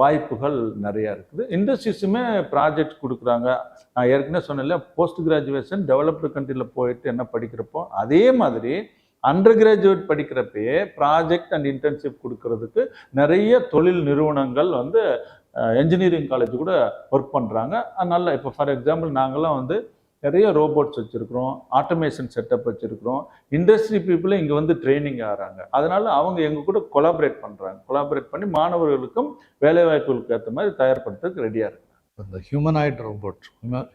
வாய்ப்புகள் நிறையா இருக்குது. இண்டஸ்ட்ரீஸுமே ப்ராஜெக்ட் கொடுக்குறாங்க. நான் ஏற்கனவே சொன்னேன்ல போஸ்ட் கிராஜுவேஷன் டெவலப்டு கண்ட்ரியில் போயிட்டு என்ன படிக்கிறப்போ அதே மாதிரி அண்டர் கிராஜுவேட் படிக்கிறப்பயே ப்ராஜெக்ட் அண்ட் இன்டர்ன்ஷிப் கொடுக்கறதுக்கு நிறைய தொழில் நிறுவனங்கள் வந்து என்ஜினியரிங் காலேஜ் கூட ஒர்க் பண்ணுறாங்க அதனால் இப்போ ஃபார் எக்ஸாம்பிள் நாங்களாம் வந்து நிறைய ரோபோட்ஸ் வச்சுருக்கிறோம் ஆட்டோமேஷன் செட்டப் வச்சுருக்கிறோம். இண்டஸ்ட்ரி பீப்புளே இங்கே வந்து ட்ரைனிங் ஆகிறாங்க. அதனால அவங்க எங்கள் கூட கொலாபரேட் பண்ணுறாங்க கொலாபரேட் பண்ணி மாணவர்களுக்கும் வேலைவாய்ப்புகளுக்கு ஏற்ற மாதிரி தயார்படுத்துறதுக்கு ரெடியாக இருக்கு இந்த ஹியூமனாய்ட் ரோபோட்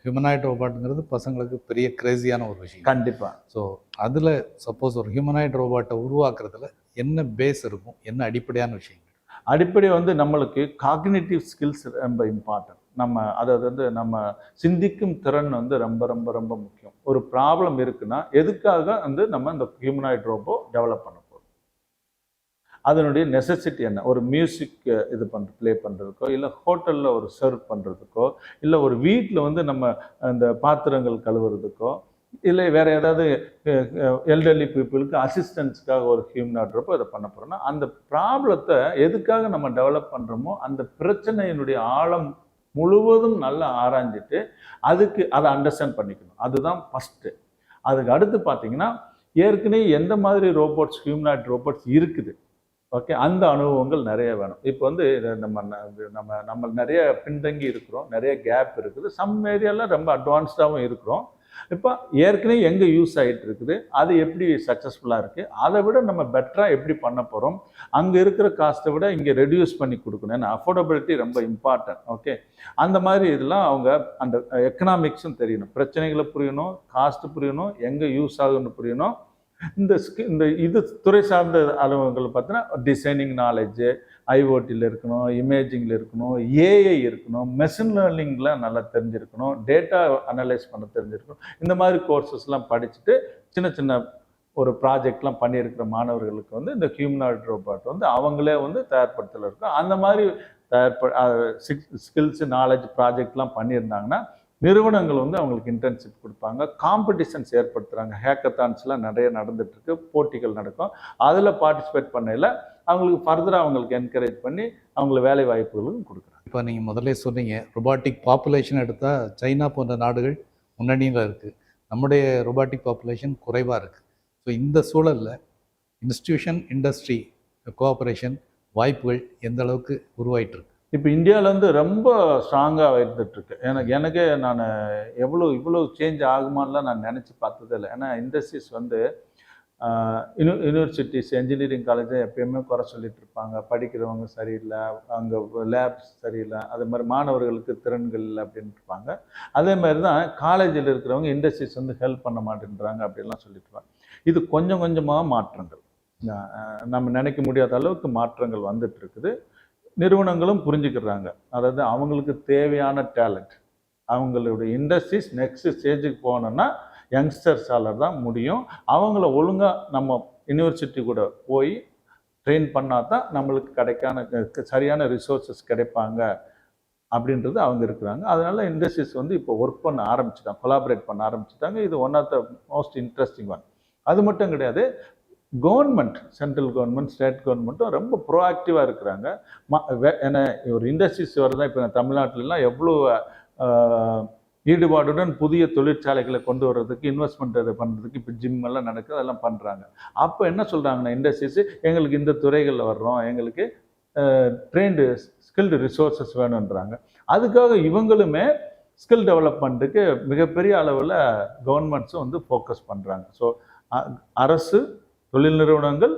ஹியூமனாய்ட் ரோபோட்டுங்கிறது பசங்களுக்கு பெரிய கிரேசியான ஒரு விஷயம். கண்டிப்பா. ஸோ அதில் சப்போஸ் ஒரு ஹியூமனாய்ட் ரோபோட்டை உருவாக்குறதுல என்ன பேஸ் இருக்கும்? என்ன அடிப்படையான விஷயங்கள்? அடிப்படை வந்து நம்மளுக்கு காக்னிட்டிவ் ஸ்கில்ஸ் ரொம்ப இம்பார்ட்டன்ட் நம்ம அதாவது வந்து நம்ம சிந்திக்கும் திறன் வந்து ரொம்ப ரொம்ப ரொம்ப முக்கியம். ஒரு ப்ராப்ளம் இருக்குன்னா எதுக்காக வந்து நம்ம இந்த ஹியூமனாய்ட் ரோபோ டெவலப் பண்ண போகிறோம் அதனுடைய நெசசிட்டி என்ன? ஒரு மியூசிக் இது பண்ற ப்ளே பண்ணுறதுக்கோ இல்லை ஹோட்டலில் ஒரு சர்வ் பண்ணுறதுக்கோ இல்லை ஒரு வீட்டில் வந்து நம்ம அந்த பாத்திரங்கள் கழுவுறதுக்கோ இல்லை வேற ஏதாவது எல்டர்லி பீப்புளுக்கு அசிஸ்டன்ஸ்க்காக ஒரு ஹியூமனாய்ட் இதை பண்ண போகிறோம்னா அந்த ப்ராப்ளத்தை எதுக்காக நம்ம டெவலப் பண்ணுறோமோ அந்த பிரச்சனையினுடைய ஆழம் முழுவதும் நல்லா ஆராய்ஞ்சிட்டு அதுக்கு அதை அண்டர்ஸ்டாண்ட் பண்ணிக்கணும். அதுதான் ஃபஸ்ட்டு அதுக்கு அடுத்து பார்த்தீங்கன்னா ஏற்கனவே எந்த மாதிரி ரோபோட்ஸ் ஹியூமனாய்ட் ரோபோட்ஸ் இருக்குது? ஓகே அந்த அனுபவங்கள் நிறைய வேணும். இப்போ வந்து நம்ம நம்ம நம்ம நிறைய பின்தங்கி இருக்கிறோம். நிறைய கேப் இருக்குது. சம் ஏரியாவில் ரொம்ப அட்வான்ஸ்டாகவும் இருக்கிறோம். இப்போ ஏற்கனவே எங்கே யூஸ் ஆகிட்டு இருக்குது அது எப்படி சக்ஸஸ்ஃபுல்லாக இருக்குது அதை விட நம்ம பெட்டராக எப்படி பண்ண போகிறோம் அங்கே இருக்கிற காஸ்ட்டை விட இங்கே ரெடியூஸ் பண்ணி கொடுக்கணும். ஏன்னா அஃபோர்டபிலிட்டி ரொம்ப இம்பார்ட்டன்ட் ஓகே அந்த மாதிரி இதெல்லாம் அவங்க அந்த எக்கனாமிக்ஸும் தெரியணும். பிரச்சனைகளை புரியணும் காஸ்ட் புரியணும் எங்கே யூஸ் ஆகுன்னு புரியணும். இந்த ஸ்கி இந்த இது துறை சார்ந்த அலுவலகங்கள் பார்த்தீங்கன்னா டிசைனிங் நாலேஜு ஐஓடியில் இருக்கணும் இமேஜிங்கில் இருக்கணும் ஏஐ இருக்கணும் மெஷின் லேர்னிங்கில் நல்லா தெரிஞ்சிருக்கணும் டேட்டா அனலைஸ் பண்ண தெரிஞ்சிருக்கணும். இந்த மாதிரி கோர்சஸ்லாம் படிச்சுட்டு சின்ன சின்ன ஒரு ப்ராஜெக்ட்லாம் பண்ணியிருக்கிற மாணவர்களுக்கு வந்து இந்த ஹியூமனாய்ட் ரோபாட் வந்து அவங்களே வந்து தயார்படுத்தல இருக்கும். அந்த மாதிரி தயார்ப ஸ்கில்ஸு நாலேஜ் ப்ராஜெக்ட்லாம் பண்ணியிருந்தாங்கன்னா நிறுவனங்கள் வந்து அவங்களுக்கு இன்டர்ன்ஷிப் கொடுப்பாங்க. காம்படிஷன்ஸ் ஏற்படுத்துகிறாங்க ஹேக்கத்தான்ஸ்லாம் நிறைய நடந்துகிட்ருக்கு போட்டிகள் நடக்கும். அதில் பார்ட்டிசிபேட் பண்ணையில் அவங்களுக்கு ஃபர்தராக அவங்களுக்கு என்கரேஜ் பண்ணி அவங்களுக்கு வேலை வாய்ப்புகளும் கொடுக்குறாங்க. இப்போ நீங்கள் முதல்ல சொன்னீங்க ரொபாட்டிக் பாப்புலேஷன் எடுத்தால் சைனா போன்ற நாடுகள் முன்னணியில் இருக்குது நம்முடைய ரொபாட்டிக் பாப்புலேஷன் குறைவாக இருக்குது ஸோ இந்த சூழலில் இன்ஸ்டிடியூஷன் இண்டஸ்ட்ரி கோஆப்ரேஷன் வாய்ப்புகள் எந்த அளவுக்கு உருவாயிட்டு இருக்கு? இப்போ இந்தியாவிலேருந்து ரொம்ப ஸ்ட்ராங்காக இருந்துகிட்ருக்கு எனக்கு எனக்கே நான் எவ்வளோ இவ்வளோ சேஞ்ச் ஆகுமான்லாம் நான் நினச்சி பார்த்ததே இல்லை. ஏன்னா இண்டஸ்ட்ரீஸ் வந்து யூனி யூனிவர்சிட்டிஸ் இன்ஜினியரிங் காலேஜை எப்பயுமே குறை சொல்லிட்டு இருப்பாங்க. படிக்கிறவங்க சரியில்லை அங்கே லேப்ஸ் சரியில்லை அது மாதிரி மாணவர்களுக்கு திறன்கள் இல்லை அப்படின்ட்டு இருப்பாங்க. அதே மாதிரி தான் காலேஜில் இருக்கிறவங்க இண்டஸ்ட்ரீஸ் வந்து ஹெல்ப் பண்ண மாட்டேன்றாங்க அப்படின்லாம் சொல்லிட்டு இருப்பாங்க. இது கொஞ்சம் கொஞ்சமாக மாற்றங்கள். நம்ம நினைக்க முடியாத அளவுக்கு மாற்றங்கள் வந்துட்டு இருக்குது. நிறுவனங்களும் புரிஞ்சுக்கிறாங்க. அதாவது அவங்களுக்கு தேவையான டேலண்ட் அவங்களுடைய இண்டஸ்ட்ரீஸ் நெக்ஸ்ட் ஸ்டேஜுக்கு போகணுன்னா யங்ஸ்டர்ஸால தான் முடியும். அவங்கள ஒழுங்காக நம்ம யூனிவர்சிட்டி கூட போய் ட்ரெயின் பண்ணால் தான் நம்மளுக்கு கிடைக்கான சரியான ரிசோர்ஸஸ் கிடைப்பாங்க அப்படின்றது அவங்க இருக்கிறாங்க. அதனால இண்டஸ்ட்ரீஸ் வந்து இப்போ ஒர்க் பண்ண ஆரம்பிச்சிட்டாங்க கொலாபரேட் பண்ண ஆரம்பிச்சிட்டாங்க. இது one of the most interesting one அது மட்டும் கிடையாது கவர்மெண்ட் சென்ட்ரல் கவர்மெண்ட் ஸ்டேட் கவர்மெண்ட்டும் ரொம்ப ப்ரோஆக்டிவாக இருக்கிறாங்க. ம- வே- ஏன்னா ஒரு இண்டஸ்ட்ரீஸ் வரதான் இப்போ தமிழ்நாட்டிலலாம் எவ்வளோ ஈடுபாடுடன் புதிய தொழிற்சாலைகளை கொண்டு வர்றதுக்கு இன்வெஸ்ட்மெண்ட் அதை பண்ணுறதுக்கு இப்போ ஜிம் எல்லாம் நடக்குது அதெல்லாம் பண்ணுறாங்க அப்போ என்ன சொல்கிறாங்கன்னா இண்டஸ்ட்ரீஸ் எங்களுக்கு இந்த துறைகளில் வர்றோம் எங்களுக்கு ட்ரெயின்டு ஸ்கில்டு ரிசோர்ஸஸ் வேணுன்றாங்க அதுக்காக இவங்களுமே ஸ்கில் டெவலப்மெண்ட்டுக்கு மிகப்பெரிய அளவில் கவர்மெண்ட்ஸும் வந்து ஃபோக்கஸ் பண்ணுறாங்க ஸோ அரசு தொழில் நிறுவனங்கள்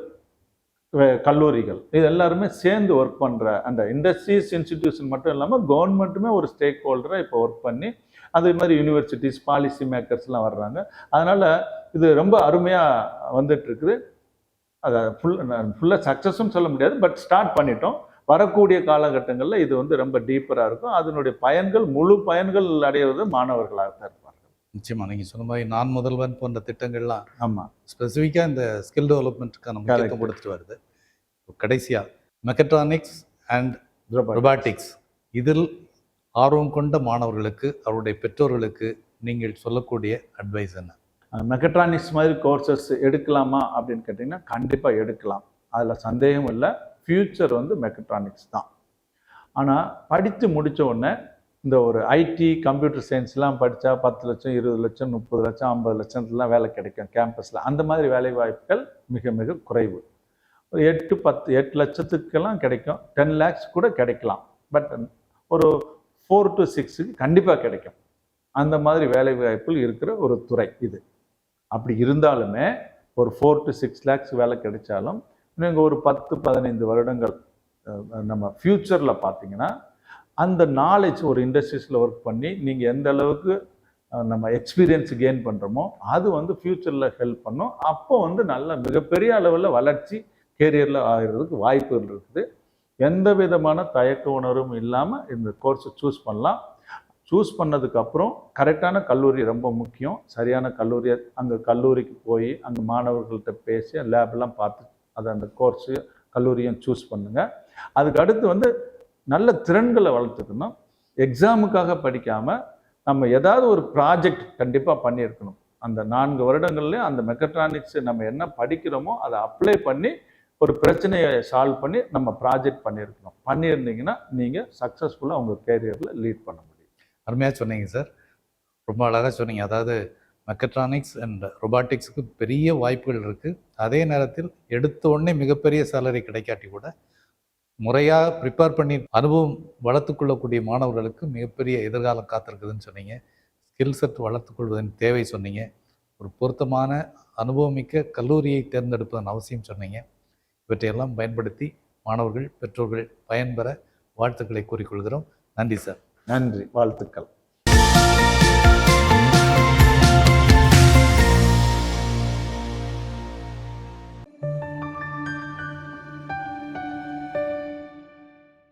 கல்லூரிகள் இது எல்லாருமே சேர்ந்து ஒர்க் பண்ணுற அந்த இண்டஸ்ட்ரீஸ் இன்ஸ்டிடியூஷன் மட்டும் இல்லாமல் கவர்மெண்ட்டுமே ஒரு ஸ்டேக் ஹோல்டராக இப்போ ஒர்க் பண்ணி அதே மாதிரி யூனிவர்சிட்டிஸ் பாலிசி மேக்கர்ஸ்லாம் வர்றாங்க. அதனால் இது ரொம்ப அருமையாக வந்துட்டு இருக்குது அதை ஃபுல் ஃபுல்லாக சக்ஸஸ்ன்னு சொல்ல முடியாது பட் ஸ்டார்ட் பண்ணிட்டோம். வரக்கூடிய காலகட்டங்களில் இது வந்து ரொம்ப டீப்பராக இருக்கும். அதனுடைய பயன்கள் முழு பயன்கள் அடைவது மாணவர்களாக தான் இருப்பார்கள். நிச்சயமா நீங்கள் சொன்ன மாதிரி நான் முதல்வன் போன்ற திட்டங்கள்லாம் ஆமாம் ஸ்பெசிஃபிக்காக இந்த ஸ்கில் டெவலப்மெண்ட்டுக்கான முக்கியத்துவம் கொடுத்துட்டு வருது. கடைசியாக மெக்கட்ரானிக்ஸ் அண்ட் ரொபாட்டிக்ஸ் இதில் ஆர்வம் கொண்ட மாணவர்களுக்கு அவருடைய பெற்றோர்களுக்கு நீங்கள் சொல்லக்கூடிய அட்வைஸ் என்ன? மெக்கட்ரானிக்ஸ் மாதிரி கோர்சஸ் எடுக்கலாமா அப்படின்னு கேட்டிங்கன்னா கண்டிப்பாக எடுக்கலாம். அதில் சந்தேகம் இல்லை. ஃப்யூச்சர் வந்து மெக்கட்ரானிக்ஸ் தான். ஆனால் படித்து முடித்த உடனே இந்த ஒரு ஐடி கம்ப்யூட்டர் சயின்ஸ்லாம் படித்தா பத்து லட்சம் இருபது லட்சம் முப்பது லட்சம் ஐம்பது லட்சத்துலாம் வேலை கிடைக்கும் கேம்பஸில் அந்த மாதிரி வேலை வாய்ப்புகள் மிக மிக குறைவு. ஒரு எட்டு பத்து எட்டு லட்சத்துக்கெல்லாம் கிடைக்கும். டென் லேக்ஸ் கூட கிடைக்கலாம். பட் ஒரு ஃபோர் டு சிக்ஸுக்கு கண்டிப்பாக கிடைக்கும். அந்த மாதிரி வேலை வாய்ப்புகள் இருக்கிற ஒரு துறை இது. அப்படி இருந்தாலுமே ஒரு ஃபோர் டு சிக்ஸ் லேக்ஸ் வேலை கிடைச்சாலும் நீங்கள் ஒரு பத்து பதினைந்து வருடங்கள் நம்ம ஃப்யூச்சரில் பார்த்தீங்கன்னா அந்த நாலேஜ் ஒரு இண்டஸ்ட்ரீஸில் ஒர்க் பண்ணி நீங்கள் எந்த அளவுக்கு நம்ம எக்ஸ்பீரியன்ஸ் கெயின் பண்ணுறோமோ அது வந்து ஃப்யூச்சரில் ஹெல்ப் பண்ணும். அப்போ வந்து நல்ல மிகப்பெரிய அளவில் வளர்ச்சி கேரியரில் ஆகிறதுக்கு வாய்ப்புகள் இருக்குது. எந்த விதமான தயக்க உணர்வும் இல்லாமல் இந்த கோர்ஸை சூஸ் பண்ணலாம். சூஸ் பண்ணதுக்கப்புறம் கரெக்டான கல்லூரி ரொம்ப முக்கியம். சரியான கல்லூரியை அங்கே கல்லூரிக்கு போய் அங்கே மாணவர்கள்ட்ட பேசி லேப்லாம் பார்த்து அதை அந்த கோர்ஸு கல்லூரியும் சூஸ் பண்ணுங்கள் அதுக்கு அடுத்து வந்து நல்ல திறன்களை வளர்த்துக்கணும். எக்ஸாமுக்காக படிக்காமல் நம்ம ஏதாவது ஒரு ப்ராஜெக்ட் கண்டிப்பாக பண்ணியிருக்கணும். அந்த நான்கு வருடங்கள்லேயும் அந்த மெக்கட்ரானிக்ஸ் நம்ம என்ன படிக்கிறோமோ அதை அப்ளை பண்ணி ஒரு பிரச்சனையை சால்வ் பண்ணி நம்ம ப்ராஜெக்ட் பண்ணியிருக்கணும் பண்ணியிருந்தீங்கன்னா நீங்கள் சக்ஸஸ்ஃபுல்லாக உங்கள் கேரியரில் லீட் பண்ண முடியும். அருமையாக சொன்னீங்க சார் ரொம்ப அழகாக சொன்னீங்க. அதாவது மெக்கட்ரானிக்ஸ் அண்ட் ரொபாட்டிக்ஸுக்கு பெரிய வாய்ப்புகள் இருக்குது அதே நேரத்தில் எடுத்த உடனே மிகப்பெரிய சேலரி கிடைக்காட்டி கூட முறையாக ப்ரிப்பேர் பண்ணி அனுபவம் வளர்த்துக்கொள்ளக்கூடிய மாணவர்களுக்கு மிகப்பெரிய எதிர்காலம் காத்திருக்குதுன்னு சொன்னீங்க. ஸ்கில் செட் வளர்த்துக்கொள்வதன் தேவை சொன்னீங்க. ஒரு பொருத்தமான அனுபவமிக்க கல்லூரியை தேர்ந்தெடுப்பதன் அவசியம் சொன்னீங்க. இவற்றையெல்லாம் பயன்படுத்தி மாணவர்கள் பெற்றோர்கள் பயன்பெற வாழ்த்துக்களை கூறிக்கொள்கிறோம் நன்றி சார். நன்றி. வாழ்த்துக்கள்.